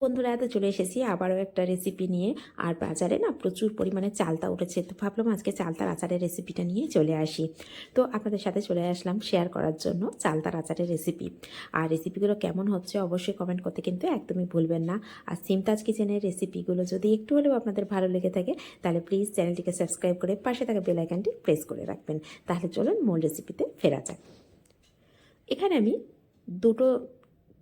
বন্ধুরা, এত চলে এসেছি আবারও একটা রেসিপি নিয়ে। আর বাজারে না প্রচুর পরিমাণে চালতা উঠেছে। তো ভাবলাম আজকে চালতার আচারের রেসিপিটা নিয়ে চলে আসি। তো আপনাদের সাথে চলে আসলাম শেয়ার করার জন্য চালতার আচারের রেসিপি আর রেসিপিগুলো কেমন হচ্ছে অবশ্যই কমেন্ট করতে কিন্তু একদমই ভুলবেন না। আর সিমতাজ কিচেনের রেসিপিগুলো যদি একটু হলেও আপনাদের ভালো লেগে থাকে, তাহলে প্লিজ চ্যানেলটিকে সাবস্ক্রাইব করে পাশে থাকা বেল আইকনটি প্রেস করে রাখবেন। তাহলে চলুন মূল রেসিপিতে ফেরা যাক। এখানে আমি দুটো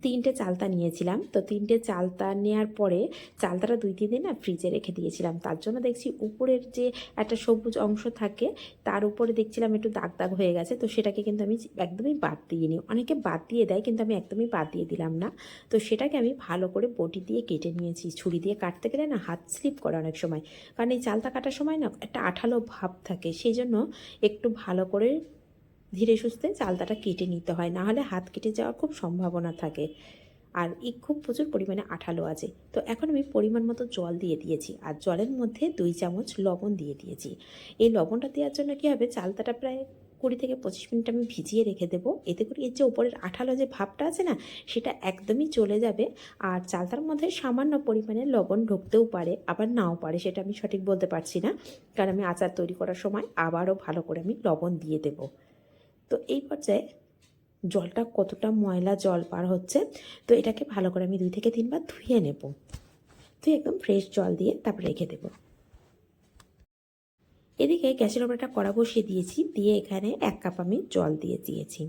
তিনটে চালতা নিয়েছিলাম। তো তিনটে চালতা নেওয়ার পরে চালতাটা দুই, তিন দিন না ফ্রিজে রেখে দিয়েছিলাম। তার জন্য দেখছি উপরের যে একটা সবুজ অংশ থাকে, তার উপরে দেখছিলাম একটু দাগ দাগ হয়ে গেছে। তো সেটাকে কিন্তু আমি একদমই বাদ দিয়ে নিই অনেকে বাদ দিয়ে দেয় কিন্তু আমি একদমই বাদ দিয়ে দিলাম না। তো সেটাকে আমি ভালো করে বটি দিয়ে কেটে নিয়েছি। ছুরি দিয়ে কাটতে গেলে না হাত স্লিপ করে অনেক সময়। কারণ এই চালতা কাটার সময় না একটা আঠালো ভাব থাকে। সেই জন্য একটু ভালো করে ধীরে সুস্থে চালতাটা কেটে নিতে হয়, না হলে হাত কেটে যাওয়ার খুব সম্ভাবনা থাকে। আর এই খুব প্রচুর পরিমাণে আঠালো আছে। তো এখন আমি পরিমাণ মতো জল দিয়ে দিয়েছি আর জলের মধ্যে দুই চামচ লবণ দিয়ে দিয়েছি। এই লবণটা দেওয়ার জন্য কী হবে? চালতাটা প্রায় কুড়ি থেকে পঁচিশ মিনিট আমি ভিজিয়ে রেখে দেবো। এতে করে এর যে ওপরের আঠালো যে ভাবটা আছে না, সেটা একদমই চলে যাবে আর চালতার মধ্যে সামান্য পরিমাণে লবণ ঢুকতেও পারে, আবার নাও পারে, সেটা আমি সঠিক বলতে পারছি না। কারণ আমি আচার তৈরি করার সময় আবারও ভালো করে আমি লবণ দিয়ে দেবো। তো এই পর্যায়ে জলটা কতটা ময়লা জল পার হচ্ছে, তো এটাকে ভালো করে আমি দুই থেকে তিনবার ধুয়ে নেব। ধুয়ে একদম ফ্রেশ জল দিয়ে তারপর রেখে দেব। এদিকে গ্যাসের ওপর একটা কড়া বসিয়ে দিয়েছি, দিয়ে এখানে এক কাপ আমি জল দিয়ে দিয়েছি।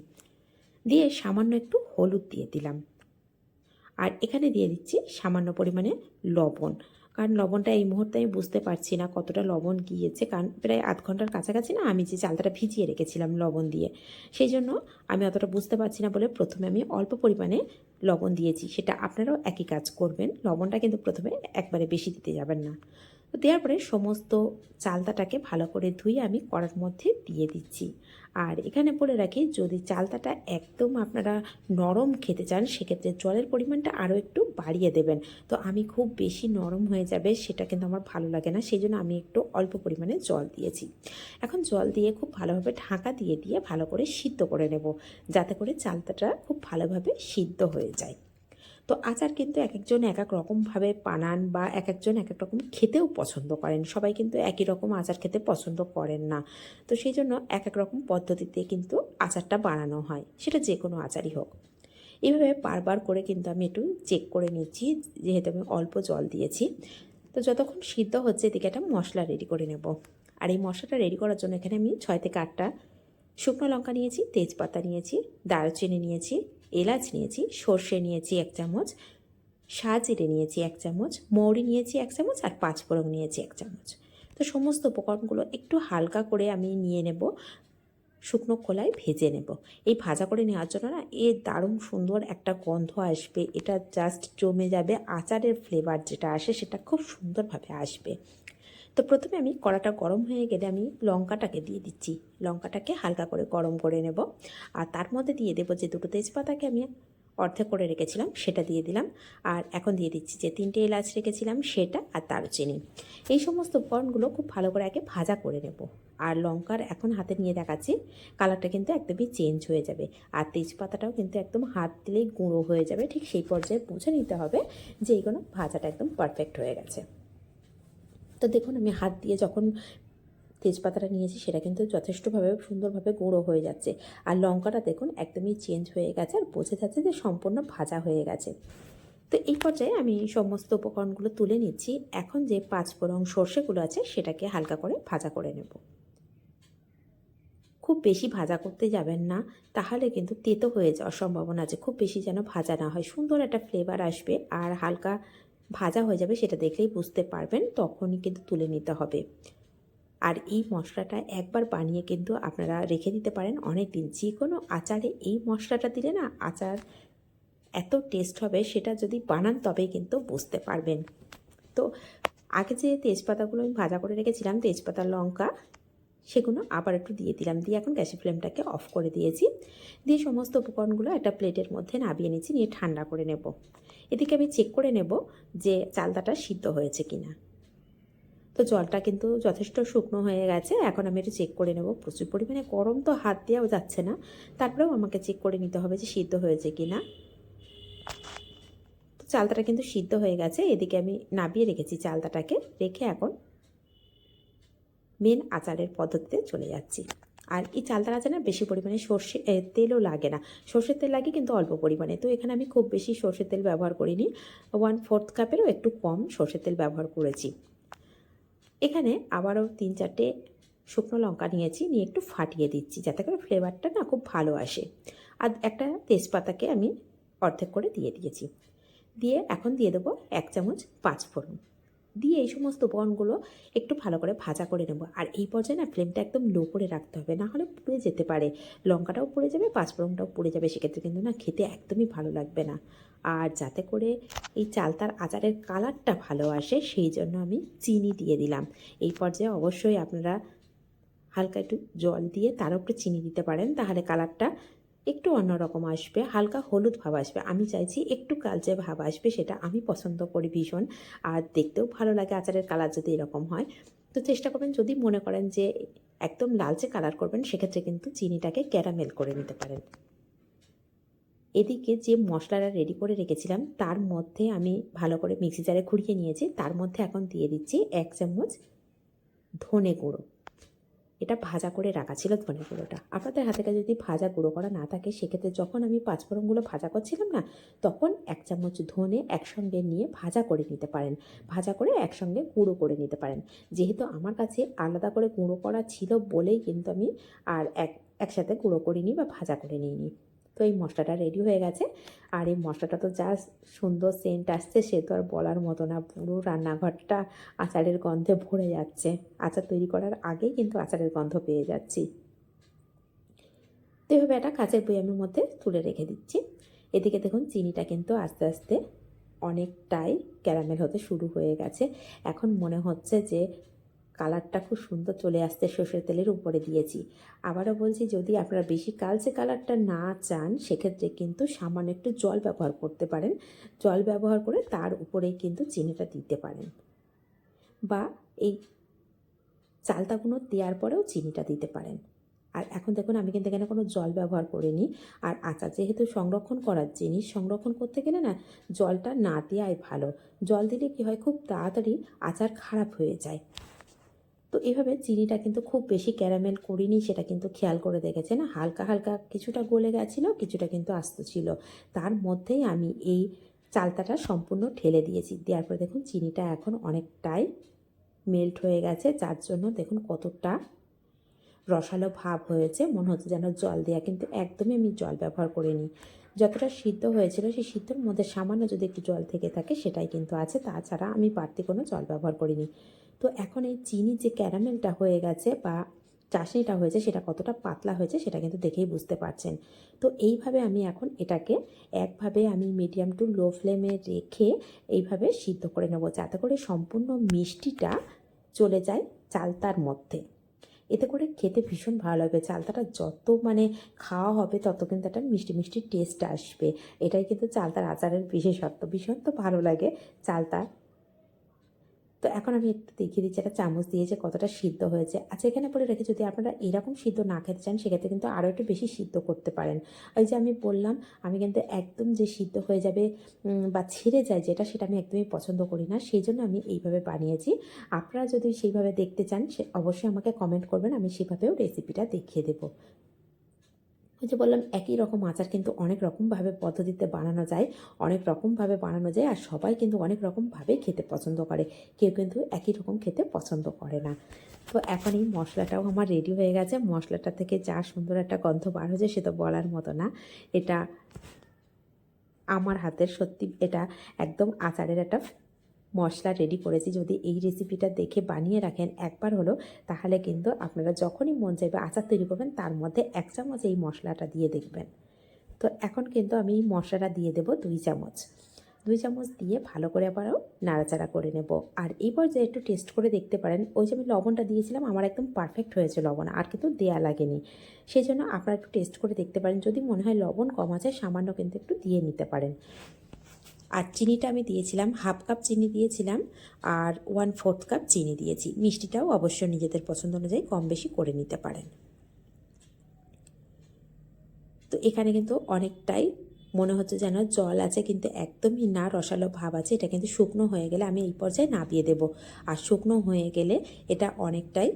দিয়ে সামান্য একটু হলুদ দিয়ে দিলাম। আর এখানে দিয়ে দিচ্ছি সামান্য পরিমাণে লবণ। কারণ লবণটা এই মুহূর্তে আমি বুঝতে পারছি না কতটা লবণ গিয়েছে। কারণ প্রায় আধ ঘণ্টার কাছাকাছি না আমি যে চালটাটা ভিজিয়ে রেখেছিলাম লবণ দিয়ে, সেই জন্য আমি অতটা বুঝতে পারছি না বলে প্রথমে আমি অল্প পরিমাণে লবণ দিয়েছি। সেটা আপনারাও একই কাজ করবেন। লবণটা কিন্তু প্রথমে একবারে বেশি দিতে যাবেন না। তো দেওয়ার পরে সমস্ত চালতাটাকে ভালো করে ধুয়ে আমি কড়ার মধ্যে দিয়ে দিচ্ছি। আর এখানে বলে রাখি, যদি চালতাটা একদম আপনারা নরম খেতে চান, সেক্ষেত্রে জলের পরিমাণটা আরও একটু বাড়িয়ে দেবেন। তো আমি খুব বেশি নরম হয়ে যাবে, সেটা কিন্তু আমার ভালো লাগে না, সেই জন্য আমি একটু অল্প পরিমাণে জল দিয়েছি। এখন জল দিয়ে খুব ভালোভাবে ঢাকা দিয়ে দিয়ে ভালো করে সিদ্ধ করে নেব, যাতে করে চালতাটা খুব ভালোভাবে সিদ্ধ হয়ে যায়। তো আচার কিন্তু এক একজন এক এক রকমভাবে বানান বা এক একজন এক এক রকম খেতেও পছন্দ করেন। সবাই কিন্তু একই রকম আচার খেতে পছন্দ করেন না। তো সেই জন্য এক এক রকম পদ্ধতিতে কিন্তু আচারটা বানানো হয়। সেটা যে কোনো আচারই হোক। এভাবে বারবার করে কিন্তু আমি একটু চেক করে নিচ্ছি, যেহেতু আমি অল্প জল দিয়েছি। তো যতক্ষণ সিদ্ধ হচ্ছে এদিকে একটা মশলা রেডি করে নেব। আর এই মশলাটা রেডি করার জন্য এখানে আমি ছয় থেকে আটটা শুকনো লঙ্কা নিয়েছি, তেজপাতা নিয়েছি, দারচিনি নিয়েছি এলাচ নিয়েছি, সর্ষে নিয়েছি এক চামচ, সাজিরে নিয়েছি এক চামচ, মৌরি নিয়েছি এক চামচ আর পাঁচফোড়ন নিয়েছি এক চামচ। তো সমস্ত উপকরণগুলো একটু হালকা করে আমি নিয়ে নেব, শুকনো খোলায় ভেজে নেব। এই ভাজা করে নেওয়ার জন্য না এ দারুণ সুন্দর একটা গন্ধ আসবে, এটা জাস্ট জমে যাবে, আচারের ফ্লেভার যেটা আসে সেটা খুব সুন্দরভাবে আসবে। তো প্রথমে আমি কড়াটা গরম হয়ে গেলে আমি লঙ্কাটাকে দিয়ে দিচ্ছি। লঙ্কাটাকে হালকা করে গরম করে নেব। আর তার মধ্যে দিয়ে দেবো যে দুটো তেজপাতাকে আমি অর্ধেক করে রেখেছিলাম, সেটা দিয়ে দিলাম। আর এখন দিয়ে দিচ্ছি যে তিনটে এলাচ রেখেছিলাম, সেটা আর দারুচিনি। এই সমস্ত উপকরণগুলো খুব ভালো করে আগে ভাজা করে নেব। আর লঙ্কার এখন হাতে নিয়ে দেখাচ্ছি, কালারটা কিন্তু একদমই চেঞ্জ হয়ে যাবে। আর তেজপাতাটাও কিন্তু একদম হাত দিলেই গুঁড়ো হয়ে যাবে। ঠিক সেই পর্যায়ে বুঝে নিতে হবে যে এইগুলো ভাজাটা একদম পারফেক্ট হয়ে গেছে। তো দেখুন, আমি হাত দিয়ে যখন তেজপাতাটা নিয়েছি, সেটা কিন্তু যথেষ্টভাবে সুন্দরভাবে গুঁড়ো হয়ে যাচ্ছে। আর লঙ্কাটা দেখুন, একদমই চেঞ্জ হয়ে গেছে আর বোঝা যাচ্ছে যে সম্পূর্ণ ভাজা হয়ে গেছে। তো এই পর্যায়ে আমি সমস্ত উপকরণগুলো তুলে নিচ্ছি। এখন যে পাঁচফোড়ন সর্ষেগুলো আছে, সেটাকে হালকা করে ভাজা করে নেব। খুব বেশি ভাজা করতে যাবেন না, তাহলে কিন্তু তেতো হয়ে যাওয়ার সম্ভাবনা আছে। খুব বেশি যেন ভাজা না হয়। সুন্দর একটা ফ্লেভার আসবে। আর হালকা ভাজা হয়ে যাবে সেটা দেখলেই বুঝতে পারবেন, তখনই কিন্তু তুলে নিতে হবে। আর এই মশলাটা একবার বানিয়ে কিন্তু আপনারা রেখে দিতে পারেন অনেক দিন যে কোনো আচারে এই মশলাটা দিলে না আচার এত টেস্ট হবে সেটা যদি বানান তবেই কিন্তু বুঝতে পারবেন। তো আগে যে তেজপাতাগুলো আমি ভাজা করে রেখেছিলাম, তেজপাতা, লঙ্কা সেগুলো আবার একটু দিয়ে দিলাম। দিয়ে এখন গ্যাসের ফ্লেমটাকে অফ করে দিয়েছি। দিয়ে সমস্ত উপকরণগুলো একটা প্লেটের মধ্যে নাবিয়ে নিচ্ছি নিয়ে ঠান্ডা করে নেব। এদিকে আমি চেক করে নেব যে চালদাটা সিদ্ধ হয়েছে কিনা। তো জলটা কিন্তু যথেষ্ট শুকনো হয়ে গেছে। এখন আমি একটু চেক করে নেব। প্রচুর পরিমাণে গরম তো হাত দেওয়াও যাচ্ছে না। তারপরেও আমাকে চেক করে নিতে হবে যে সিদ্ধ হয়েছে কি না তো চালতাটা কিন্তু সিদ্ধ হয়ে গেছে। এদিকে আমি নাবিয়ে রেখেছি চালতাটাকে রেখে এখন মেন আচারের পদ্ধতিতে চলে যাচ্ছি। আর এই চালতার আচার বেশি পরিমাণে সর্ষে তেলও লাগে না। সর্ষের তেল লাগে কিন্তু অল্প পরিমাণে। তো এখানে আমি খুব বেশি সর্ষের তেল ব্যবহার করিনি। ওয়ান ফোর্থ কাপেরও একটু কম সর্ষের তেল ব্যবহার করেছি। এখানে আবারও তিন চারটে শুকনো লঙ্কা নিয়েছি, নিয়ে একটু ফাটিয়ে দিচ্ছি, যাতে করে ফ্লেভারটা না খুব ভালো আসে। আর একটা তেজপাতাকে আমি অর্ধেক করে দিয়ে দিয়েছি। দিয়ে এখন দিয়ে দেবো এক চামচ পাঁচ ফোড়ন দিয়ে এই সমস্ত বনগুলো একটু ভালো করে ভাজা করে নেব। আর এই পর্যায়ে না ফ্লেমটা একদম লো করে রাখতে হবে, না হলে পুড়ে যেতে পারে। লঙ্কাটাও পুড়ে যাবে, পাঁচফোড়নটাও পুড়ে যাবে, সেক্ষেত্রে কিন্তু না খেতে একদমই ভালো লাগবে না। আর যাতে করে এই চালতার আচারের কালারটা ভালো আসে, সেই জন্য আমি চিনি দিয়ে দিলাম। এই পর্যায়ে অবশ্যই আপনারা হালকা একটু জল দিয়ে তার উপরে চিনি দিতে পারেন, তাহলে কালারটা একটু অন্যরকম আসবে, হালকা হলুদ ভাব আসবে। আমি চাইছি একটু কালচে ভাব আসবে, সেটা আমি পছন্দ করি ভীষণ। আর দেখতেও ভালো লাগে আচারের কালার যদি এরকম হয়। তো চেষ্টা করবেন যদি মনে করেন যে একদম লালচে কালার করবেন, সেক্ষেত্রে কিন্তু চিনিটাকে ক্যারামেল করে নিতে পারেন। এদিকে যে মশলাটা রেডি করে রেখেছিলাম, তার মধ্যে আমি ভালো করে মিক্সি জারে ঘুরিয়ে নিয়েছি। তার মধ্যে এখন দিয়ে দিচ্ছি এক চামচ ধনে গুঁড়ো। এটা ভাজা করে রাখা ছিল ধনে গুঁড়োটা। আপনাদের হাতে কাছে যদি ভাজা গুঁড়ো করা না থাকে, সেক্ষেত্রে যখন আমি পাঁচফোড়নগুলো ভাজা করছিলাম না, তখন এক চামচ ধনে একসঙ্গে নিয়ে ভাজা করে নিতে পারেন। ভাজা করে একসঙ্গে গুঁড়ো করে নিতে পারেন। যেহেতু আমার কাছে আলাদা করে গুঁড়ো করা ছিল বলেই কিন্তু আমি আর এক, একসাথে গুঁড়ো করিনি বা ভাজা করে নিইনি। তো এই মশলাটা রেডি হয়ে গেছে। আর এই মশলাটা তো যা সুন্দর সেন্ট আসছে, সে তো আর বলার মতো না। পুরো রান্নাঘরটা আচারের গন্ধে ভরে যাচ্ছে। আচার তৈরি করার আগেই কিন্তু আচারের গন্ধ পেয়ে যাচ্ছি। তো এভাবে একটা কাঁচের বয়ামের মধ্যে তুলে রেখে দিচ্ছি। এদিকে দেখুন, চিনিটা কিন্তু আস্তে আস্তে অনেকটাই ক্যারামেল হতে শুরু হয়ে গেছে। এখন মনে হচ্ছে যে কালারটা খুব সুন্দর চলে আসছে সর্ষের তেলের উপরে দিয়েছি। আবারও বলছি, যদি আপনারা বেশি কালচে কালারটা না চান, সেক্ষেত্রে কিন্তু সামান্য একটু জল ব্যবহার করতে পারেন। জল ব্যবহার করে তার উপরেই কিন্তু চিনিটা দিতে পারেন। বা এই চালতাগুলো দেওয়ার পরেও চিনিটা দিতে পারেন। আর এখন দেখুন, আমি কিন্তু এখানে কোনো জল ব্যবহার করিনি। আর আচার যেহেতু সংরক্ষণ করার জিনিস, সংরক্ষণ করতে গেলে না জলটা না দেওয়াই ভালো। জল দিলে কী হয়, খুব তাড়াতাড়ি আচার খারাপ হয়ে যায়। তো এভাবে চিনিটা কিন্তু খুব বেশি ক্যারামেল করিনি, সেটা কিন্তু খেয়াল করে দেখেছে না হালকা হালকা কিছুটা গলে গেছিল, কিছুটা কিন্তু আস্ত ছিল। তার মধ্যেই আমি এই চালতাটা সম্পূর্ণ ঠেলে দিয়েছি। দেওয়ার পরে দেখুন, চিনিটা এখন অনেকটাই মেল্ট হয়ে গেছে। যার জন্য দেখুন, কতটা রসালো ভাব হয়েছে। মনে হচ্ছে যেন জল দেওয়া কিন্তু একদমই আমি জল ব্যবহার করিনি। যতটা সিদ্ধ হয়েছিল, সেই সিদ্ধর মধ্যে সামান্য যদি একটু জল থেকে থাকে, সেটাই কিন্তু আছে। তাছাড়া আমি বাড়তি কোনো জল ব্যবহার করিনি। তো এখন এই চিনি যে ক্যারামেলটা হয়ে গেছে বা চাশনিটা হয়েছে, সেটা কতটা পাতলা হয়েছে সেটা কিন্তু দেখেই বুঝতে পারছেন। তো এইভাবে আমি এখন এটাকে একভাবে আমি মিডিয়াম টু লো ফ্লেমে রেখে এইভাবে সিদ্ধ করে নেব, যাতে করে সম্পূর্ণ মিষ্টিটা চলে যায় চালতার মধ্যে। এতে করে খেতে ভীষণ ভালো লাগবে, চালতাটা যত মানে খাওয়া হবে তত কিন্তু একটা মিষ্টি মিষ্টি টেস্ট আসবে। এটাই কিন্তু চালতার আচারের বিশেষত্ব, ভীষণ তো ভালো লাগে চালতা তো এখন আমি একটু দেখিয়ে দিচ্ছি একটা চামচ দিয়ে যে কতটা সিদ্ধ হয়েছে। আচ্ছা এখানে বলে রেখে, যদি আপনারা এরকম সিদ্ধ না খেতে চান, সেক্ষেত্রে কিন্তু আরও একটু বেশি সিদ্ধ করতে পারেন। ওই যে আমি বললাম, আমি কিন্তু একদম যে সিদ্ধ হয়ে যাবে বা ছিঁড়ে যায় যেটা, সেটা আমি একদমই পছন্দ করি না। সেই জন্য আমি এইভাবে বানিয়েছি। আপনারা যদি সেইভাবে দেখতে চান, সে অবশ্যই আমাকে কমেন্ট করবেন, আমি সেভাবেও রেসিপিটা দেখিয়ে দেবো। ওই যে বললাম, একই রকম আচার কিন্তু অনেক রকমভাবে পদ্ধতিতে বানানো যায়, অনেক রকমভাবে বানানো যায় আর সবাই কিন্তু অনেক রকমভাবে খেতে পছন্দ করে। কেউ কিন্তু একই রকম খেতে পছন্দ করে না। তো এখন এই মশলাটাও আমার রেডি হয়ে গেছে। মশলাটা থেকে যা সুন্দর একটা গন্ধ বার হয়েছে সে তো বলার মতো না। এটা আমার হাতের সত্যি, এটা একদম আচারের একটা মশলা রেডি করেছি, যদি এই রেসিপিটা দেখে বানিয়ে রাখেন একবার হলো, তাহলে কিন্তু আপনারা যখনই মন চাইবে আচার তৈরি করবেন, তার মধ্যে এক চামচ এই মশলাটা দিয়ে দেখবেন। তো এখন কিন্তু আমি এই মশলাটা দিয়ে দেব দুই চামচ। দুই চামচ দিয়ে ভালো করে আবারও নাড়াচাড়া করে নেব। আর এই পর্যায়ে একটু টেস্ট করে দেখতে পারেন, ওই যে আমি লবণটা দিয়েছিলাম, আমার একদম পারফেক্ট হয়েছে লবণ, আর কিন্তু দেয়া লাগেনি। সেই জন্য আপনারা একটু টেস্ট করে দেখতে পারেন, যদি মনে হয় লবণ কম আছে, সামান্য কিন্তু একটু দিয়ে নিতে পারেন। আর চিনিটা আমি দিয়েছিলাম, হাফ কাপ চিনি দিয়েছিলাম আর ওয়ান ফোর্থ কাপ চিনি দিয়েছি। মিষ্টিটাও অবশ্য নিজেদের পছন্দ অনুযায়ী কম বেশি করে নিতে পারেন। তো এখানে কিন্তু অনেকটাই মনে হচ্ছে যেন জল আছে, কিন্তু একদমই না, রসালো ভাব আছে। এটা কিন্তু শুকনো হয়ে গেলে আমি এই পর্যায়ে নাবিয়ে দেবো। আর শুকনো হয়ে গেলে এটা অনেকটাই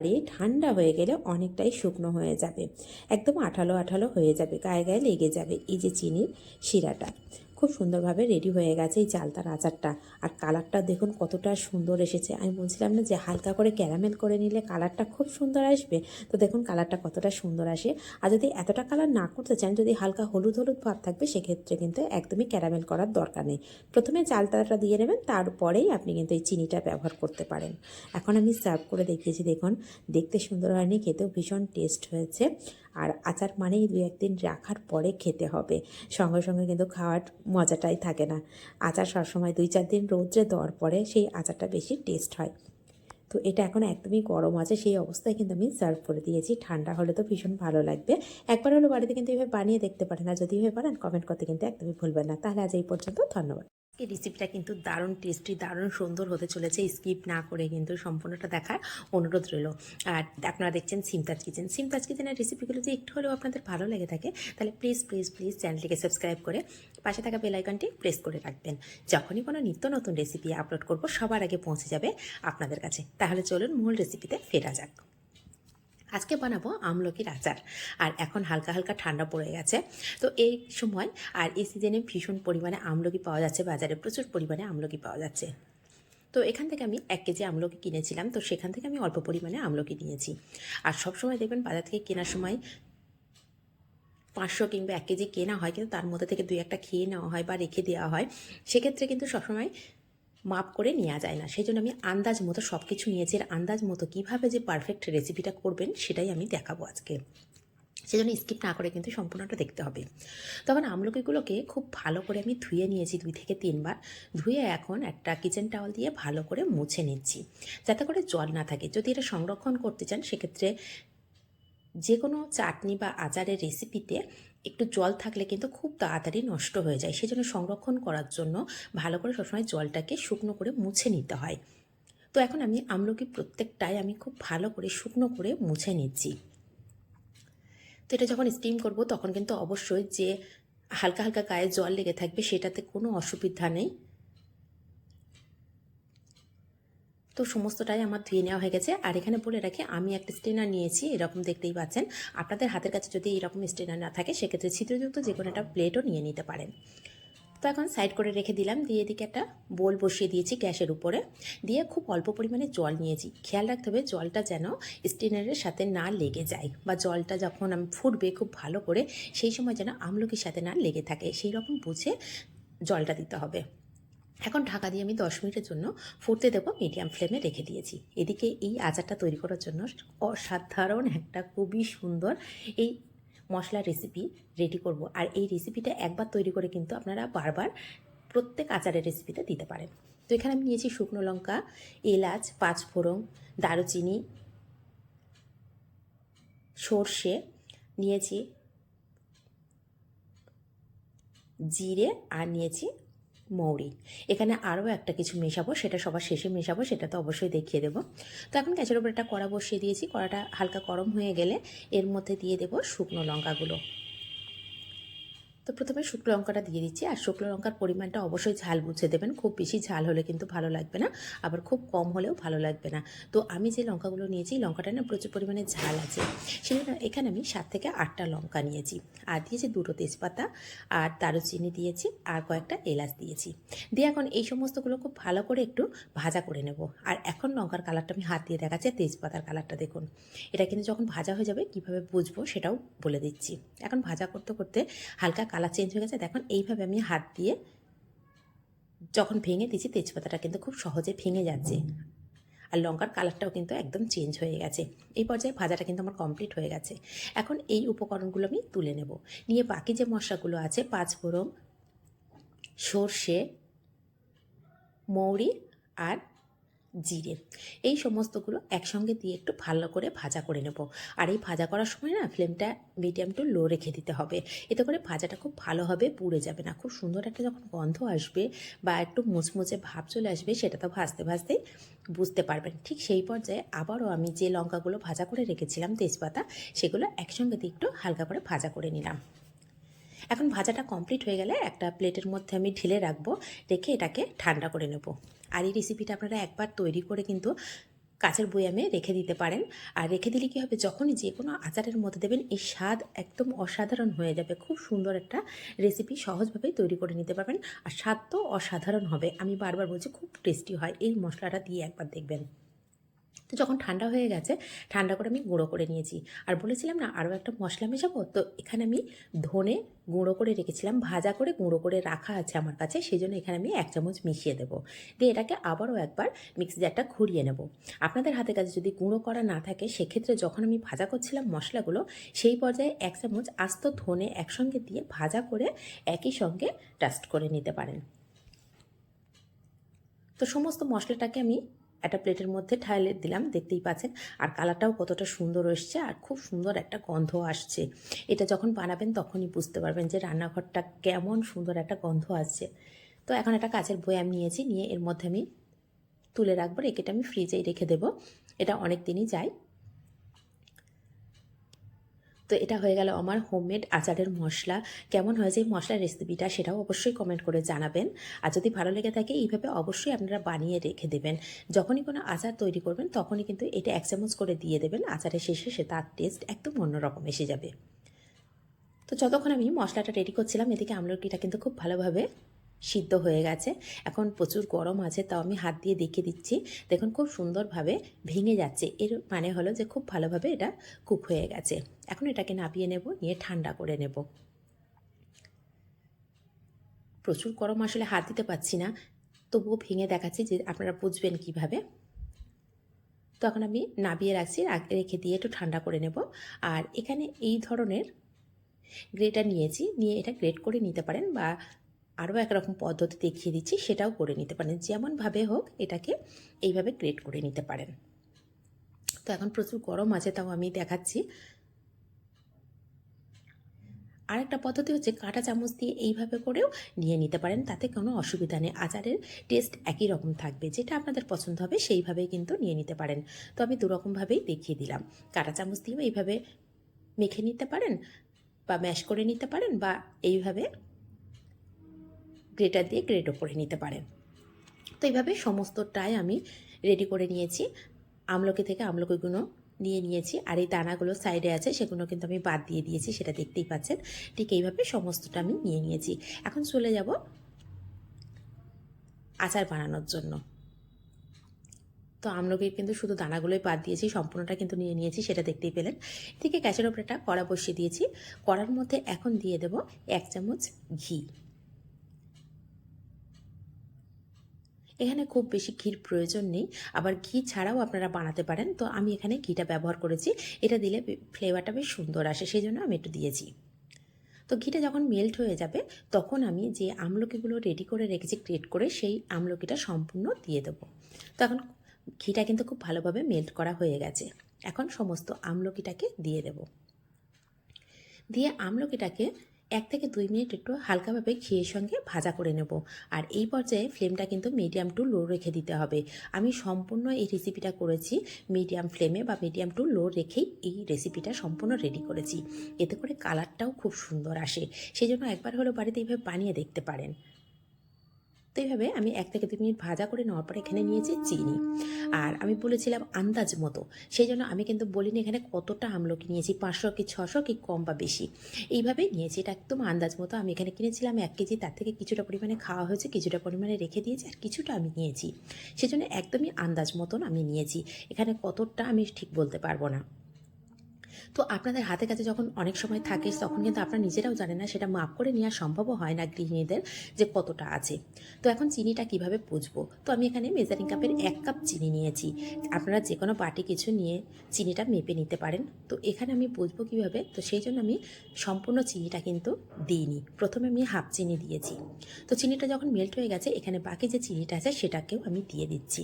আর ঠান্ডা হয়ে গেলে অনেকটাই শুকনো হয়ে যাবে। একদম আঠালো আঠালো হয়ে যাবে, গায়ে গায়ে লেগে যাবে। এই যে চিনির শিরাটা। খুব সুন্দরভাবে রেডি হয়ে গেছে এই চালতার আচারটা। আর কালারটা দেখুন কতটা সুন্দর এসেছে। আমি বলছিলাম না যে হালকা করে ক্যারামেল করে নিলে কালারটা খুব সুন্দর আসবে? তো দেখুন কালারটা কতটা সুন্দর আসে। আর যদি এতটা কালার না করতে চান, যদি হালকা হলুদ হলুদ ভাব থাকবে, সেক্ষেত্রে কিন্তু একদমই ক্যারামেল করার দরকার নেই। প্রথমে চালতাটা দিয়ে নেবেন, তারপরেই আপনি কিন্তু এই চিনিটা ব্যবহার করতে পারেন। এখন আমি সার্ভ করে দেখিয়েছি, দেখুন। দেখতে সুন্দর হয়নি, খেতেও ভীষণ টেস্ট হয়েছে। আর আচার মানেই দু একদিন রাখার পরে খেতে হবে। সঙ্গে সঙ্গে কিন্তু খাওয়ার মজাটাই থাকে না। আচার সবসময় দুই চার দিন রোদ্রে দেওয়ার পরে সেই আচারটা বেশি টেস্ট হয়। তো এটা এখন একদমই গরম আছে, সেই অবস্থায় কিন্তু আমি সার্ভ করে দিয়েছি। ঠান্ডা হলে তো ভীষণ ভালো লাগবে। একবার হলো বাড়িতে কিন্তু এভাবে বানিয়ে দেখতে পারেন। আর যদি এভাবে পারেন কমেন্ট করতে কিন্তু একদমই ভুলবেন না। তাহলে আজ এই পর্যন্ত, ধন্যবাদ। এই রেসিপিটা কিন্তু দারুণ টেস্টি দারুণ সুন্দর হতে চলেছে। স্কিপ না করে কিন্তু সম্পূর্ণটা দেখার অনুরোধ রইল। আর আপনারা দেখছেন সিমতাজ কিচেন সিমতাজ কিচেনের রেসিপিগুলো যদি একটু হলেও আপনাদের ভালো লেগে থাকে, তাহলে প্লিজ প্লিজ প্লিজ চ্যানেলটিকে সাবস্ক্রাইব করে পাশে থাকা বেল আইকনটি প্রেস করে রাখবেন। যখনই কোনো নিত্য নতুন রেসিপি আপলোড করব, সবার আগে পৌঁছে যাবে আপনাদের কাছে। তাহলে চলুন মূল রেসিপিতে ফেরা যাক। আজকে বানাবো আমলকির আচার। আর এখন হালকা হালকা ঠান্ডা পড়ে গেছে। তো এই সময় আর এই সিজনে ভীষণ পরিমাণে আমলকি পাওয়া যাচ্ছে, বাজারে প্রচুর পরিমাণে আমলকি পাওয়া যাচ্ছে। তো এখান থেকে আমি এক কেজি আমলকি কিনেছিলাম, তো সেখান থেকে আমি অল্প পরিমাণে আমলকি নিয়েছি। আর সবসময় দেখবেন বাজার থেকে কেনার সময় পাঁচশো কিংবা এক কেজি কেনা হয়, কিন্তু তার মধ্যে থেকে দুই একটা খেয়ে নেওয়া হয় বা রেখে দেওয়া হয়। সেক্ষেত্রে কিন্তু সবসময় মাপ করে নেওয়া যায় না। সেই জন্য আমি আন্দাজ মতো সব কিছু নিয়েছি আর আন্দাজ মতো কীভাবে যে পারফেক্ট রেসিপিটা করবেন সেটাই আমি দেখাবো আজকে। সেজন্য স্কিপ না করে কিন্তু সম্পূর্ণটা দেখতে হবে। তখন আমলকিগুলোকে খুব ভালো করে আমি ধুয়ে নিয়েছি দুই থেকে তিনবার। ধুয়ে এখন একটা কিচেন টাওয়াল দিয়ে ভালো করে মুছে নিচ্ছি। যাতে করে জল না থাকে। যদি এটা সংরক্ষণ করতে চান, সেক্ষেত্রে যে কোনো চাটনি বা আচারের রেসিপিতে একটু জল থাকলে কিন্তু খুব তাড়াতাড়ি নষ্ট হয়ে যায়। সেজন্য সংরক্ষণ করার জন্য ভালো করে সবসময় জলটাকে শুকনো করে মুছে নিতে হয়। তো এখন আমি আমলকি প্রত্যেকটাই আমি খুব ভালো করে শুকনো করে মুছে নিচ্ছি। তো এটা যখন স্টিম করব তখন কিন্তু অবশ্যই যে হালকা হালকা গায়ে জল লেগে থাকবে সেটাতে কোনো অসুবিধা নেই। তো সমস্তটাই আমার ধুয়ে নেওয়া হয়ে গেছে। আর এখানে বলে রাখি, আমি একটা স্টেনার নিয়েছি, এরকম দেখতেই পাচ্ছেন। আপনাদের হাতের কাছে যদি এরকম স্টেনার না থাকে, সেক্ষেত্রে ছিদ্রযুক্ত যে কোনো একটা প্লেটও নিয়ে নিতে পারেন। তো এখন সাইড করে রেখে দিলাম, দিয়ে এদিকে একটা বোল বসিয়ে দিয়েছি গ্যাসের উপরে। দিয়ে খুব অল্প পরিমাণে জল নিয়েছি। খেয়াল রাখতে হবে, জলটা যেন স্টেনারের সাথে না লেগে যায় বা জলটা যখন আমি ফুটবে খুব ভালো করে, সেই সময় যেন আমলকির সাথে না লেগে থাকে। সেই রকম বুঝে জলটা দিতে হবে। এখন ঢাকা দিয়ে আমি দশ মিনিটের জন্য ফুটতে দেবো মিডিয়াম ফ্লেমে রেখে দিয়েছি। এদিকে এই আচারটা তৈরি করার জন্য অসাধারণ একটা খুবই সুন্দর এই মশলা রেসিপি রেডি করব। আর এই রেসিপিটা একবার তৈরি করে কিন্তু আপনারা বারবার প্রত্যেক আচারের রেসিপিতে দিতে পারেন। তো এখানে আমি নিয়েছি শুকনো লঙ্কা, এলাচ পাঁচফোড়ন দারুচিনি, সর্ষে, নিয়েছি জিরে আর নিয়েছি মৌরি। এখানে আরও একটা কিছু মেশাবো, সেটা সবার শেষে মেশাবো, সেটা তো অবশ্যই দেখিয়ে দেবো। তো এখন গ্যাসের উপর একটা কড়া বসিয়ে দিয়েছি, কড়াটা হালকা গরম হয়ে গেলে এর মধ্যে দিয়ে দেবো শুকনো লঙ্কাগুলো। তো প্রথমে শুকনো লঙ্কাটা দিয়ে দিচ্ছি। আর শুকনো লঙ্কার পরিমাণটা অবশ্যই ঝাল বুঝে দেবেন। খুব বেশি ঝাল হলে কিন্তু ভালো লাগবে না, আবার খুব কম হলেও ভালো লাগবে না। তো আমি যে লঙ্কাগুলো নিয়েছি লঙ্কাটা না প্রচুর পরিমাণে ঝাল আছে। সেই জন্য এখানে আমি সাত থেকে আটটা লঙ্কা নিয়েছি। আর দিয়েছি দুটো তেজপাতা, আর দারুচিনি দিয়েছি, আর কয়েকটা এলাচ দিয়েছি। দিয়ে এখন এই সমস্তগুলো খুব ভালো করে একটু ভাজা করে নেব। আর এখন লঙ্কার কালারটা আমি হাত দিয়ে দেখাচ্ছি তেজপাতার কালারটা দেখুন। এটা কিন্তু যখন ভাজা হয়ে যাবে, কীভাবে বুঝব সেটাও বলে দিচ্ছি। এখন ভাজা করতে করতে হালকা কালার চেঞ্জ হয়ে গেছে। দেখুন এইভাবে আমি হাত দিয়ে যখন ভেঙে দিচ্ছি তেজপাতাটা কিন্তু খুব সহজে ভেঙে যাচ্ছে। আর লঙ্কার কালারটাও কিন্তু একদম চেঞ্জ হয়ে গেছে। এই পর্যায়ে ভাজাটা কিন্তু আমার কমপ্লিট হয়ে গেছে। এখন এই উপকরণগুলো আমি তুলে নেব। নিয়ে বাকি যে মশলাগুলো আছে, পাঁচ পাঁচফোড়ন সর্ষে, মৌরি আর জিরে। এই সমস্তগুলো একসঙ্গে দিয়ে একটু ভালো করে ভাজা করে নেব। আর এই ভাজা করার সময় না ফ্লেমটা মিডিয়াম টু লো রেখে দিতে হবে। এতে করে ভাজাটা খুব ভালো হবে, পুড়ে যাবে না। খুব সুন্দর একটা যখন গন্ধ আসবে বা একটু মুচমুচে ভাব চলে আসবে, সেটা তো ভাজতে ভাজতেই বুঝতে পারবেন। ঠিক সেই পর্যায়ে আবারও আমি যে লঙ্কাগুলো ভাজা করে রেখেছিলাম তেজপাতা, সেগুলো একসঙ্গে দিয়ে একটু হালকা করে ভাজা করে নিলাম। এখন ভাজাটা কমপ্লিট হয়ে গেলে একটা প্লেটের মধ্যে আমি ঢেলে রাখব, রেখে এটাকে ঠান্ডা করে নেব। আর এই রেসিপিটা আপনারা একবার তৈরি করে কিন্তু কাঁচের বয়ামে রেখে দিতে পারেন। আর রেখে দিলে কী হবে? যখনই যে কোনো আচারের মধ্যে দেবেন, এই স্বাদ একদম অসাধারণ হয়ে যাবে। খুব সুন্দর একটা রেসিপি সহজভাবেই তৈরি করে নিতে পারবেন। আর স্বাদ তো অসাধারণ হবে। আমি বারবার বলছি, খুব টেস্টি হয়। এই মশলাটা দিয়ে একবার দেখবেন। তো যখন ঠান্ডা হয়ে গেছে, ঠান্ডা করে আমি গুঁড়ো করে নিয়েছি। আর বলেছিলাম না, আরও একটা মশলা মেশাবো? তো এখানে আমি ধনে গুঁড়ো করে রেখেছিলাম, ভাজা করে গুঁড়ো করে রাখা আছে আমার কাছে সেই জন্য এখানে আমি এক চামচ মিশিয়ে দেবো। দিয়ে এটাকে আবারও একবার মিক্সি জারটা ঘুরিয়ে নেব। আপনাদের হাতে কাছে যদি গুঁড়ো করা না থাকে, সেক্ষেত্রে যখন আমি ভাজা করছিলাম মশলাগুলো, সেই পর্যায়ে এক চামচ আস্ত ধনে একসঙ্গে দিয়ে ভাজা করে একই সঙ্গে ডাস্ট করে নিতে পারেন। তো সমস্ত মশলাটাকে আমি একটা প্লেটের মধ্যে ঠাইলে দিলাম, দেখতেই পাচ্ছেন। আর কালারটাও কতটা সুন্দর এসছে আর খুব সুন্দর একটা গন্ধ আসছে। এটা যখন বানাবেন তখনই বুঝতে পারবেন যে রান্নাঘরটা কেমন সুন্দর একটা গন্ধ আসছে। তো এখন একটা কাচের আমি নিয়েছি, নিয়ে এর মধ্যে আমি তুলে রাখব রেখেটা আমি ফ্রিজেই রেখে দেবো। এটা অনেক দিনই যায়। তো এটা হয়ে গেল আমার হোমমেড আচারের মশলা। কেমন হয়েছে এই মশলার রেসিপিটা সেটাও অবশ্যই কমেন্ট করে জানাবেন। আর যদি ভালো লেগে থাকে এইভাবে অবশ্যই আপনারা বানিয়ে রেখে দেবেন। যখনই কোনো আচার তৈরি করবেন তখনই কিন্তু এটা এক চামচ করে দিয়ে দেবেন। আচারের শেষে সে তার টেস্ট একদম অন্যরকম এসে যাবে। তো যতক্ষণ আমি মশলাটা রেডি করছিলাম, এদিকে আমলকিটা কিন্তু খুব ভালোভাবে সিদ্ধ হয়ে গেছে। এখন প্রচুর গরম আছে, তাও আমি হাত দিয়ে দেখিয়ে দিচ্ছি। দেখুন খুব সুন্দরভাবে ভেঙে যাচ্ছে। এর মানে হলো যে খুব ভালোভাবে এটা কুক হয়ে গেছে। এখন এটাকে নাপিয়ে নেব, নিয়ে ঠান্ডা করে নেব। প্রচুর গরম আসলে হাত দিতে পারছি না, তবুও ভেঙে দেখাচ্ছি যে আপনারা বুঝবেন কীভাবে। তো এখন আমি নাবিয়ে রাখছি, রেখে দিয়ে একটু ঠান্ডা করে নেব। আর এখানে এই ধরনের গ্রেটার নিয়েছি, নিয়ে এটা গ্রেট করে নিতে পারেন বা আরও একরকম পদ্ধতি দেখিয়ে দিচ্ছি, সেটাও করে নিতে পারেন। যেমনভাবে হোক, এটাকে এইভাবে গ্রেট করে নিতে পারেন। তো এখন প্রচুর গরম আছে, তাও আমি দেখাচ্ছি। আরেকটা পদ্ধতি হচ্ছে কাঁটা চামচ দিয়ে এইভাবে করেও নিয়ে নিতে পারেন, তাতে কোনো অসুবিধা নেই। আচারের টেস্ট একই রকম থাকবে, যেটা আপনাদের পছন্দ হবে, সেইভাবেই কিন্তু নিয়ে নিতে পারেন। তো আমি দুরকমভাবেই দেখিয়ে দিলাম। কাঁটা চামচ দিয়েও এইভাবে মেখে নিতে পারেন, বা ম্যাশ করে নিতে পারেন, বা এইভাবে গ্রেটার দিয়ে গ্রেটও করে নিতে পারেন তো এইভাবে সমস্তটাই আমি রেডি করে নিয়েছি। আমলকি থেকে আমলকিগুলো নিয়ে নিয়েছি আর এই দানাগুলো সাইডে আছে, সেগুলো কিন্তু আমি বাদ দিয়ে দিয়েছি, সেটা দেখতেই পাচ্ছেন। ঠিক এইভাবে সমস্তটা আমি নিয়ে নিয়েছি। এখন চলে যাব আচার বানানোর জন্য। তো আমলকির কিন্তু শুধু দানাগুলোই বাদ দিয়েছি, সম্পূর্ণটা কিন্তু নিয়ে নিয়েছি, সেটা দেখতেই পেলেন। এদিকে গ্যাসের ওপরে একটা কড়া বসিয়ে দিয়েছি। কড়ার মধ্যে এখন দিয়ে দেব এক চামচ ঘি। এখানে খুব বেশি ঘির প্রয়োজন নেই। আবার ঘি ছাড়াও আপনারা বানাতে পারেন। তো আমি এখানে ঘিটা ব্যবহার করেছি। এটা দিলে ফ্লেভারটা বেশ সুন্দর আসে। সেই জন্য আমি একটু দিয়েছি। তো ঘিটা যখন মেল্ট হয়ে যাবে, তখন আমি যে আমলকিগুলো রেডি করে রেখেছি গ্রেট করে, সেই আমলকিটা সম্পূর্ণ দিয়ে দেবো। তো এখন ঘিটা কিন্তু খুব ভালোভাবে মেল্ট করা হয়ে গেছে। এখন সমস্ত আমলকিটাকে দিয়ে দেব। দিয়ে আমলকিটাকে এক থেকে দুই মিনিট একটু হালকাভাবে ঘিয়ের সঙ্গে ভাজা করে নেব। আর এই পর্যায়ে ফ্লেমটা কিন্তু মিডিয়াম টু লো রেখে দিতে হবে। আমি সম্পূর্ণ এই রেসিপিটা করেছি। মিডিয়াম ফ্লেমে বা মিডিয়াম টু লো রেখেই এই রেসিপিটা সম্পূর্ণ রেডি করেছি। এতে করে কালারটাও খুব সুন্দর আসে। সেই জন্য একবার হলেও বাড়িতে এইভাবে বানিয়ে দেখতে পারেন। তো এইভাবে আমি এক থেকে দুই মিনিট ভাজা করে নেওয়ার পর এখানে নিয়েছি চিনি। আর আমি বলেছিলাম আন্দাজ মতো, সেই জন্য আমি কিন্তু বলিনি এখানে কতটা আমলকি নিয়েছি, পাঁচশো কি ছশো কি কম বা বেশি। এইভাবেই নিয়েছি, এটা একদম আন্দাজ মতো আমি এখানে কিনেছিলাম এক কেজি, তার থেকে কিছুটা পরিমাণে খাওয়া হয়েছে, কিছুটা পরিমাণে রেখে দিয়েছি আর কিছুটা আমি নিয়েছি। সেজন্য একদমই আন্দাজ মতন আমি নিয়েছি। এখানে কতটা আমি ঠিক বলতে পারব না। তো আপনাদের হাতে কাছে যখন অনেক সময় থাকে, তখন কিন্তু আপনারা নিজেরাও জানেন না, সেটা মাপ করে নেওয়া সম্ভবও হয় না গৃহিণীদের যে কতটা আছে। তো এখন চিনিটা কীভাবে বুঝব তো আমি এখানে মেজারিং কাপের এক কাপ চিনি নিয়েছি। আপনারা যে কোনো বাটি কিছু নিয়ে চিনিটা মেপে নিতে পারেন। তো এখানে আমি বুঝব কীভাবে? তো সেই জন্য আমি সম্পূর্ণ চিনিটা কিন্তু দিইনি। প্রথমে আমি হাফ চিনি দিয়েছি। তো চিনিটা যখন মেল্ট হয়ে গেছে, এখানে বাকি যে চিনিটা আছে, সেটাকেও আমি দিয়ে দিচ্ছি।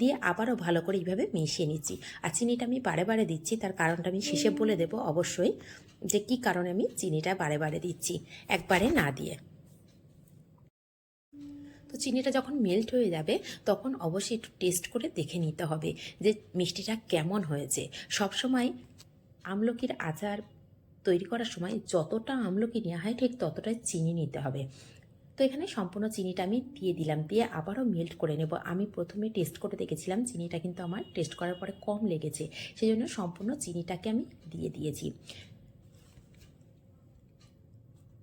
দিয়ে আবারও ভালো করে এইভাবে মিশিয়ে নিচ্ছি। আর চিনিটা আমি বারে বারে দিচ্ছি, তার কারণটা আমি শেষে বলে দেবো অবশ্যই যে কী কারণে আমি চিনিটা বারে বারে দিচ্ছি, একবারে না দিয়ে। তো চিনিটা যখন মেল্ট হয়ে যাবে, তখন অবশ্যই একটু টেস্ট করে দেখে নিতে হবে যে মিষ্টিটা কেমন হয়েছে। সবসময় আমলকির আচার তৈরি করার সময় যতটা আমলকি নেওয়া হয়, ঠিক ততটাই চিনি নিতে হবে। তো এখানে সম্পূর্ণ চিনিটা আমি দিয়ে দিলাম, দিয়ে আবারও মেল্ট করে নেব। আমি প্রথমে টেস্ট করে দেখেছিলাম, চিনিটা কিন্তু আমার টেস্ট করার পরে কম লেগেছে সেই জন্য সম্পূর্ণ চিনিটাকে আমি দিয়ে দিয়েছি।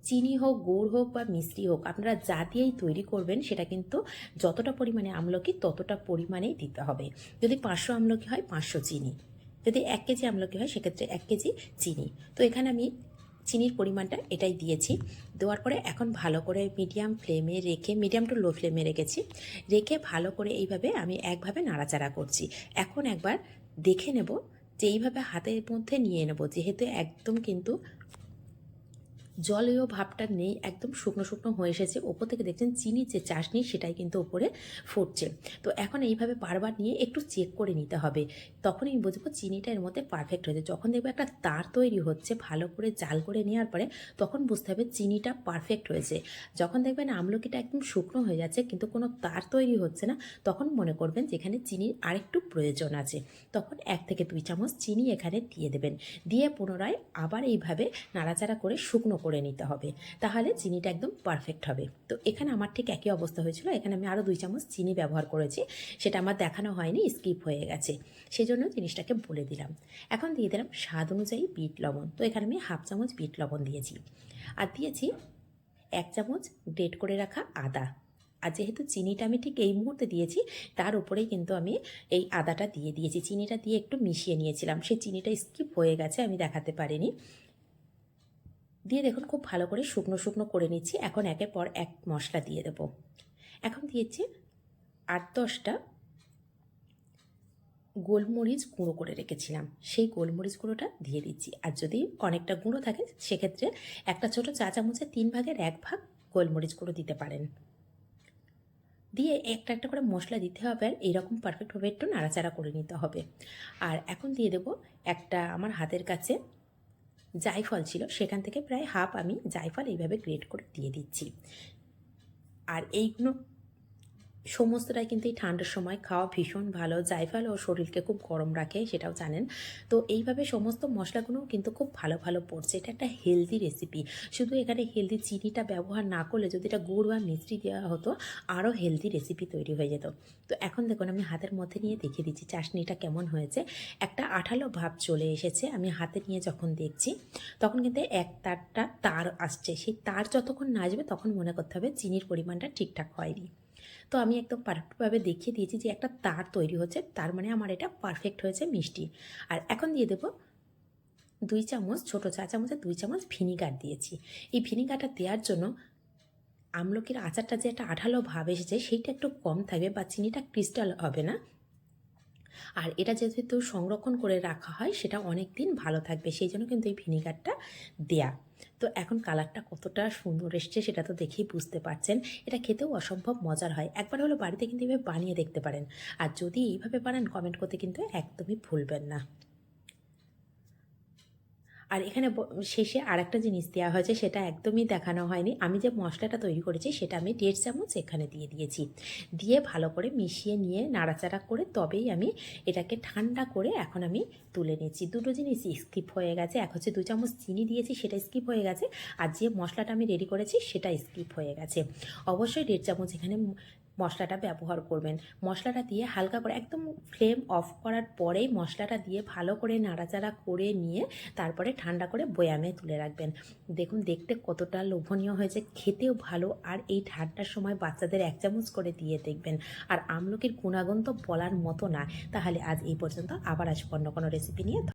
চিনি হোক, গুড় হোক বা মিষ্টি হোক, আপনারা যা দিয়েই তৈরি করবেন, সেটা কিন্তু যতটা পরিমাণে আমলকি, ততটা পরিমাণেই দিতে হবে। যদি পাঁচশো আমলকি হয়, পাঁচশো চিনি। যদি এক কেজি আমলকি হয়, সেক্ষেত্রে এক কেজি চিনি। তো এখানে আমি চিনির পরিমাণটা এটাই দিয়েছি। দেওয়ার পরে এখন ভালো করে মিডিয়াম ফ্লেমে রেখে, মিডিয়াম টু লো ফ্লেমে রেখেছি। রেখে ভালো করে এইভাবে আমি একভাবে নাড়াচাড়া করছি। এখন একবার দেখে নেব যে এইভাবে হাতের মধ্যে নিয়ে নেব। যেহেতু একদম কিন্তু জলীয় ভাবটা নেই, একদম শুকনো শুকনো হয়ে এসেছে। ওপর থেকে দেখছেন চিনির যে চাশনি সেটাই কিন্তু ওপরে ফুটছে। তো এখন এইভাবে বারবার নিয়ে একটু চেক করে নিতে হবে। তখনই বুঝব চিনিটা এর মধ্যে পারফেক্ট হয়েছে। যখন দেখব একটা তার তৈরি হচ্ছে ভালো করে জাল করে নেওয়ার পরে, তখন বুঝতে হবে চিনিটা পারফেক্ট হয়েছে। যখন দেখবেন আমলকিটা একদম শুকনো হয়ে যাচ্ছে, কিন্তু কোনো তার তৈরি হচ্ছে না, তখন মনে করবেন যেখানে চিনির আরেকটু প্রয়োজন আছে। তখন এক থেকে দুই চামচ চিনি এখানে দিয়ে দেবেন। দিয়ে পুনরায় আবার এইভাবে নাড়াচাড়া করে শুকনো করে নিতে হবে। তাহলে চিনিটা একদম পারফেক্ট হবে। তো এখানে আমার ঠিক একই অবস্থা হয়েছিল। এখানে আমি আরও দুই চামচ চিনি ব্যবহার করেছি। সেটা আমার দেখানো হয়নি স্কিপ হয়ে গেছে। সেই জন্য জিনিসটাকে বলে দিলাম। এখন দিয়ে দিলাম স্বাদ অনুযায়ী বিট লবণ। তো এখানে আমি হাফ চামচ বিট লবণ দিয়েছি। আর দিয়েছি এক চামচ গ্রেট করে রাখা আদা। আর যেহেতু চিনিটা আমি ঠিক এই মুহূর্তে দিয়েছি, তার উপরেই কিন্তু আমি এই আদাটা দিয়ে দিয়েছি। চিনিটা দিয়ে একটু মিশিয়ে নিয়েছিলাম। সেই চিনিটা স্কিপ হয়ে গেছে, আমি দেখাতে পারিনি। দিয়ে দেখুন খুব ভালো করে শুকনো শুকনো করে নিচ্ছি। এখন একের পর এক মশলা দিয়ে দেব। এখন দিয়েছি আট দশটা গোলমরিচ গুঁড়ো করে রেখেছিলাম। সেই গোলমরিচ গুঁড়োটা দিয়ে দিচ্ছি। আর যদি অনেকটা গুঁড়ো থাকে, সেক্ষেত্রে একটা ছোট চা চামচের তিন ভাগের এক ভাগ গোলমরিচ গুঁড়ো দিতে পারেন। দিয়ে একটা একটা করে মশলা দিতে হবে আর এইরকম পারফেক্টভাবে একটু নাড়াচাড়া করে নিতে হবে। আর এখন দিয়ে দেব একটা আমার হাতের কাছে জায়ফল ছিল, সেখান থেকে প্রায় হাফ আমি জায়ফল এইভাবে গ্রেড করে দিয়ে দিচ্ছি। আর এইগুলো সমস্তটাই কিন্তু এই ঠান্ডার সময় খাওয়া ভীষণ ভালো। জায়ফল ও শরীরকে খুব গরম রাখে, সেটাও জানেন। তো এইভাবে সমস্ত মশলাগুলো কিন্তু খুব ভালো ভালো পড়ছে। এটা একটা হেলদি রেসিপি শুধু এখানে হেলদি চিনিটা ব্যবহার না করলে যদি এটা গুড় বা মিষ্টি দেওয়া হতো, আরও হেলদি রেসিপি তৈরি হয়ে যেত। তো এখন দেখুন, আমি হাতের মধ্যে নিয়ে দেখিয়ে দিচ্ছি চাশনিটা কেমন হয়েছে। একটা আঠালো ভাব চলে এসেছে, আমি হাতে নিয়ে যখন দেখছি, তখন কিন্তু এক তারটা তার আসছে। সেই তার যতক্ষণ না আসবে, তখন মনে করতে হবে চিনির পরিমাণটা ঠিকঠাক হয়নি। তো আমি একদম পারফেক্টভাবে দেখিয়ে দিয়েছি যে একটা তার তৈরি হচ্ছে। তার মানে আমার এটা পারফেক্ট হয়েছে মিষ্টি। আর এখন দিয়ে দেবো দুই চামচ, ছোটো চা চামচে দুই চামচ ভিনিগার দিয়েছি। এই ভিনিগারটা দেওয়ার জন্য আমলকির আচারটা যে একটা আঠালো ভাব এসেছে, সেইটা একটু কম থাকবে বা চিনিটা ক্রিস্টাল হবে না। আর এটা যেহেতু সংরক্ষণ করে রাখা হয়, সেটা অনেক দিন ভালো থাকবে, সেই জন্য কিন্তু এই ভিনিগারটা দেয়া। তো এখন কালারটা কতটা সুন্দর এসছে সেটা তো দেখেই বুঝতে পারছেন। এটা খেতেও অসম্ভব মজার হয়। একবার হলো বাড়িতে কিন্তু এভাবে বানিয়ে দেখতে পারেন। আর যদি এইভাবে বানান কমেন্ট করতে কিন্তু একদমই ভুলবেন না। আর এখানে শেষে আরেকটা জিনিস দেওয়া হয়েছে, সেটা একদমই দেখানো হয়নি। আমি যে মশলাটা তৈরি করেছি, সেটা আমি দেড় চামচ এখানে দিয়ে দিয়েছি। দিয়ে ভালো করে মিশিয়ে নিয়ে নাড়াচাড়া করে তবেই আমি এটাকে ঠান্ডা করে এখন আমি তুলে নিচ্ছি। দুটো জিনিস স্কিপ হয়ে গেছে। এক হচ্ছে দু চামচ চিনি দিয়েছি, সেটা স্কিপ হয়ে গেছে। আর যে মশলাটা আমি রেডি করেছি, সেটা স্কিপ হয়ে গেছে। অবশ্যই দেড় চামচ এখানে মশলাটা ব্যবহার করবেন। মশলাটা দিয়ে হালকা করে একদম ফ্লেম অফ করার পরেই মশলাটা দিয়ে ভালো করে নাড়াচাড়া করে নিয়ে তারপরে ঠান্ডা করে বয়ামে তুলে রাখবেন। দেখুন, দেখতে কতটা লোভনীয় হয়েছে, খেতেও ভালো। আর এই ঠান্ডার সময় বাচ্চাদের এক চামচ করে দিয়ে দেখবেন। আর আমলকির গুণাগুণ তো বলার মতো না। তাহলে আজ এই পর্যন্ত। আবার আসব অন্য কোনো রেসিপি নিয়ে।